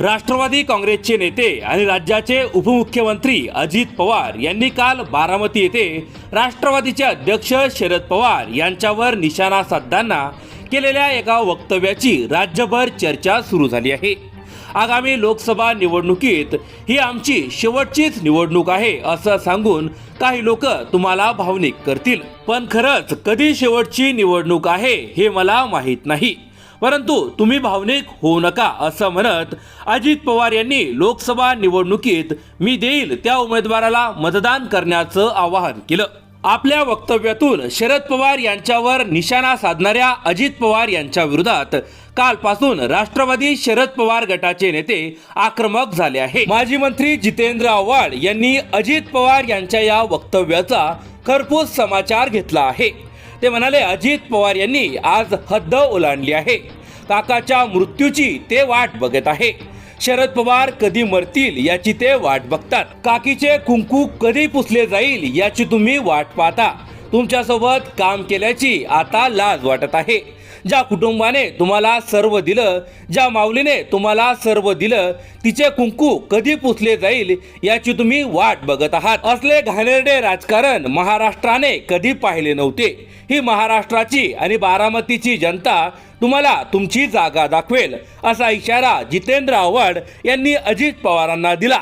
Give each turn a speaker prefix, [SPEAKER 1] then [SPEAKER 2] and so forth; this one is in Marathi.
[SPEAKER 1] राष्ट्रवादी काँग्रेसचे नेते आणि राज्याचे उपमुख्यमंत्री अजित पवार यांनी काल बारामती येथे राष्ट्रवादीचे अध्यक्ष शरद पवार यांच्यावर निशाणा साधताना केलेल्या एका वक्तव्याची राज्यभर चर्चा सुरू झाली आहे. आगामी लोकसभा निवडणुकीत ही आमची शेवटचीच निवडणूक आहे असं सांगून काही लोक तुम्हाला भावनिक करतील. पण खरंच कधी शेवटची निवडणूक आहे हे मला माहीत नाही. परंतु तुम्ही भावनिक होऊ नका असं म्हणत अजित पवार यांनी लोकसभा निवडणुकीत मी देईल त्या उमेदवाराला मतदान करण्याचं आवाहन केलं. आपल्या वक्तव्यातून शरद पवार यांच्यावर निशाणा साधणाऱ्या अजित पवार यांच्या विरोधात कालपासून राष्ट्रवादी शरद पवार गटाचे नेते आक्रमक झाले आहे. माजी मंत्री जितेंद्र आव्हाड यांनी अजित पवार यांच्या या वक्तव्याचा खरपूस समाचार घेतला आहे. ते म्हणाले अजित पवार यांनी आज हद्द ओलांडली आहे. काकाच्या मृत्यूची ते वाट बघत आहे. शरद पवार कधी मरतील याची ते वाट बघतात. काकीचे कुंकू कधी पुसले जाईल याची तुम्ही वाट पाहता. तुमच्यासोबत काम केल्याची आता लाज वाटत आहे. ज्या कुटुंबाने तुम्हाला सर्व दिलं ज्या माऊलीने तुम्हाला सर्व दिलं तिचे कुंकू कधी पुसले जाईल याची तुम्ही वाट बघत आहात. असले घाणेरडे राजकारण महाराष्ट्राने कधी पाहिले नव्हते. ही महाराष्ट्राची आणि बारामतीची जनता तुम्हाला तुमची जागा दाखवेल असा इशारा जितेंद्र आव्हाड यांनी अजित पवारांना दिला.